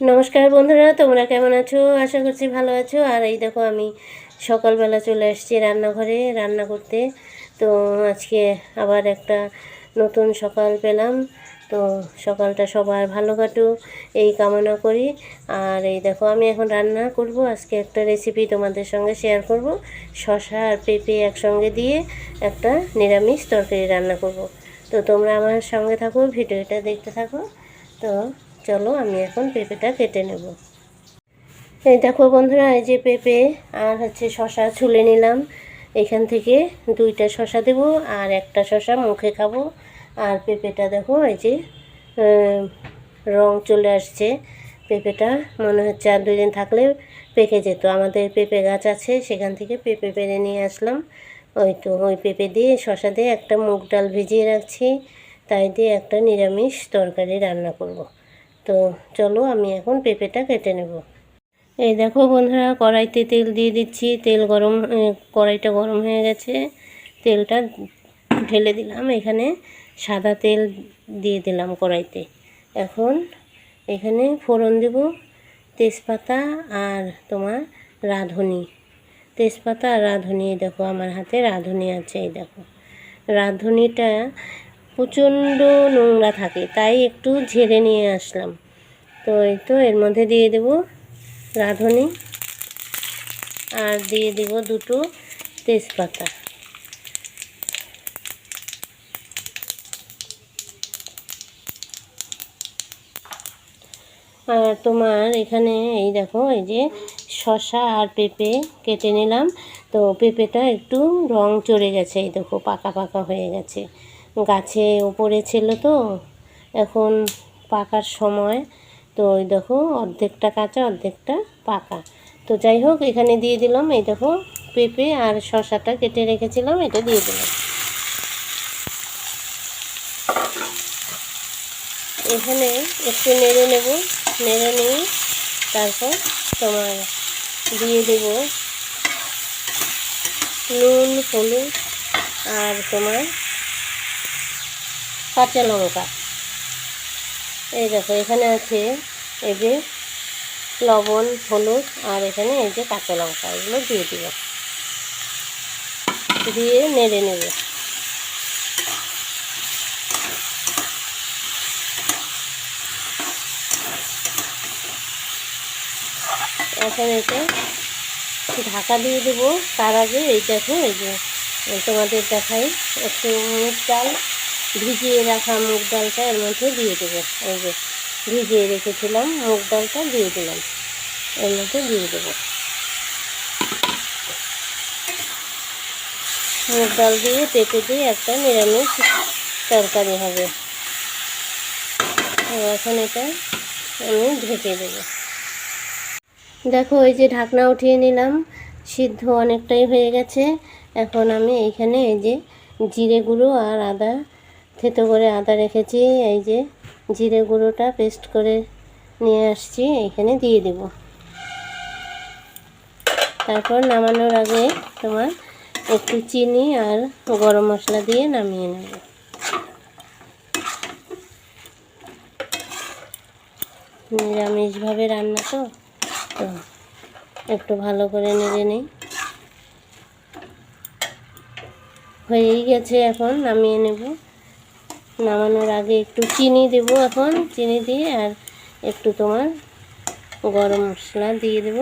নমস্কার বন্ধুরা, তোমরা কেমন আছো? আশা করছি ভালো আছো। আর এই দেখো, আমি সকালবেলা চলে আসছি রান্নাঘরে রান্না করতে। তো আজকে আবার একটা নতুন সকাল পেলাম। তো সকালটা সবার ভালো কাটুক, এই কামনা করি। আর এই দেখো, আমি এখন রান্না করব। আজকে একটা রেসিপি তোমাদের সঙ্গে শেয়ার করব। শশা আর পেঁপে একসঙ্গে দিয়ে একটা নিরামিষ তরকারি রান্না করব। তো তোমরা আমার সঙ্গে থাকো, ভিডিওটা দেখতে থাকো। তো চলো আমি এখন পেঁপেটা কেটে নেব। এই দেখো বন্ধুরা, এই যে পেঁপে আর হচ্ছে শশা ছুলে নিলাম। এখান থেকে দুইটা শশা দেব আর একটা শশা মুখে খাব। আর পেঁপেটা দেখো, এই যে রং চলে আসছে। পেঁপেটা মনে হচ্ছে আর দুই দিন থাকলে পেকে যেত। আমাদের পেঁপে গাছ আছে, সেখান থেকে পেঁপে পেরে নিয়ে আসলাম। ওই তো, ওই পেঁপে দিয়ে শশা দিয়ে একটা মুগ ডাল ভিজিয়ে রাখছি। তাই দিয়ে একটা নিরামিষ তরকারি রান্না করব। তো চলো আমি এখন পেঁপেটা কেটে নেব। এই দেখো বন্ধুরা, কড়াইতে তেল দিয়ে দিচ্ছি। তেল গরম কড়াইটা গরম হয়ে গেছে। তেলটা ঢেলে দিলাম। এখানে সাদা তেল দিয়ে দিলাম কড়াইতে। এখন এখানে ফোড়ন দেব। তেজপাতা আর তোমার রাঁধুনি। তেজপাতা আর রাঁধুনি, দেখো আমার হাতে রাঁধুনি আছে, এই দেখো। রাঁধুনিটা প্রচণ্ড নোংরা থাকে, তাই একটু ঝেড়ে নিয়ে আসলাম। তো এই তো, এর মধ্যে দিয়ে দেব রাঁধুনি। আর দিয়ে দেব দুটো তেজপাতা। আর তোমার এখানে এই দেখো, এই যে শশা আর পেঁপে কেটে নিলাম। তো পেঁপেটা একটু রং চড়ে গেছে, এই দেখো, পাকা পাকা হয়ে গেছে। গাছে উপরে ছিল তো, এখন পাকার সময়। তো ওই দেখো, অর্ধেকটা কাঁচা, অর্ধেকটা পাকা। তো যাই হোক, এখানে দিয়ে দিলাম, এই দেখো, পেঁপে আর শশাটা কেটে রেখেছিলাম, এটা দিয়ে দিলাম। এখানে একটু নেড়ে নেব, নেড়ে নিয়ে তারপর তোমার দিয়ে দেব নুন, হলুদ আর তোমার কাঁচা লঙ্কা। এই দেখো, এখানে আছে এই যে লবণ, হলুদ, আর এখানে এই যে কাঁচা লঙ্কা, এগুলো দিয়ে দিব। দিয়ে নেড়ে নেব। এখন এটা ঢাকা দিয়ে দেবো। তার আগে এই দেখো, এই যে তোমাদের দেখাই একটু মুগ ডাল। ভিজিয়ে রাখা মুগ ডালটা এর মধ্যে দিয়ে দেবো। এই যে ভিজিয়ে রেখেছিলাম মুগ ডালটা দিয়ে দিলাম। এর মধ্যে দিয়ে দেবো। মুগ ডাল দিয়ে পেঁপে দিয়ে একটা নিরামিষ তরকারি হবে। এখন এটা আমি ঢেকে দেবো। দেখো, এই যে ঢাকনা উঠিয়ে নিলাম, সিদ্ধ অনেকটাই হয়ে গেছে। এখন আমি এইখানে এই যে জিরে গুঁড়ো আর আদা থেতো করে আদা রেখেছি, এই যে জিরে গুঁড়োটা পেস্ট করে নিয়ে আসছি, এইখানে দিয়ে দেব। তারপর নামানোর আগে তোমার একটু চিনি আর গরম মশলা দিয়ে নামিয়ে নেব। নিরামিষভাবে রান্না তো তো একটু ভালো করে নেড়ে নিই। হয়েই গেছে, এখন নামিয়ে নেব। নামানোর আগে একটু চিনি দেব এখন, চিনি দিয়ে আর একটু তোমার গরম মশলা দিয়ে দেব।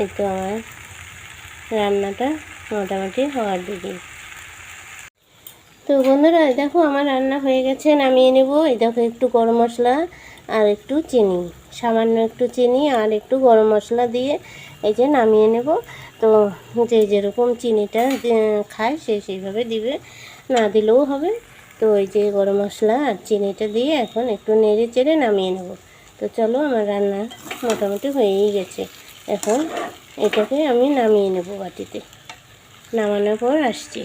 এই তো আমার রান্নাটা মোটামুটি হওয়ার দিকে। তো বন্ধুরা দেখো আমার রান্না হয়ে গেছে, নামিয়ে নেব। এই দেখো একটু গরম মশলা আর একটু চিনি, সামান্য একটু চিনি আর একটু গরম মশলা দিয়ে এই যে নামিয়ে নেব। তো যে যেরকম চিনিটা খায় সে সেইভাবে দিবে, না দিলেও হবে। তো ওই যে গরম মশলা আর চিনিটা দিয়ে এখন একটু নেড়ে চেড়ে নামিয়ে নেব। তো চলো আমার রান্না মোটামুটি হয়েই গেছে। এখন এটাকে আমি নামিয়ে নেব বাটিতে। নামানোর পর আসছি।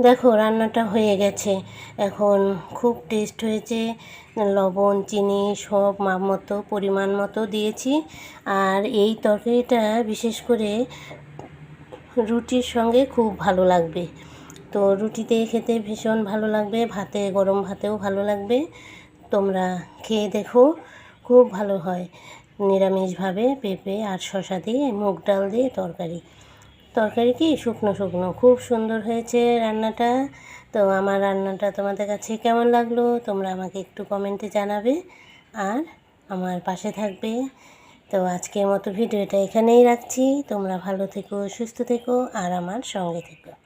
দেখো রান্নাটা হয়ে গেছে। এখন খুব টেস্ট হয়েছে। লবণ, চিনি সব মাপ মতো, পরিমাণ মতো দিয়েছি। আর এই তরকারিটা বিশেষ করে রুটির সঙ্গে খুব ভালো লাগবে। তো রুটিতে খেতে ভীষণ ভালো লাগবে, ভাতে, গরম ভাতেও ভালো লাগবে। তোমরা খেয়ে দেখো, খুব ভালো হয় নিরামিষভাবে পেঁপে আর শশা দিয়ে, মুগ ডাল দিয়ে তরকারি। তরকারি কি? শুকনো শুকনো। খুব সুন্দর হয়েছে রান্নাটা। তো আমার রান্নাটা তোমাদের কাছে কেমন লাগল? তোমরা আমাকে একটু কমেন্টে জানাবে। আর আমার পাশে থাকবে। তো আজকের মতো ভিডিওটা এখানেই রাখছি। তোমরা ভালো থেকো, সুস্থ থেকো, আর আমার সঙ্গে থেকো।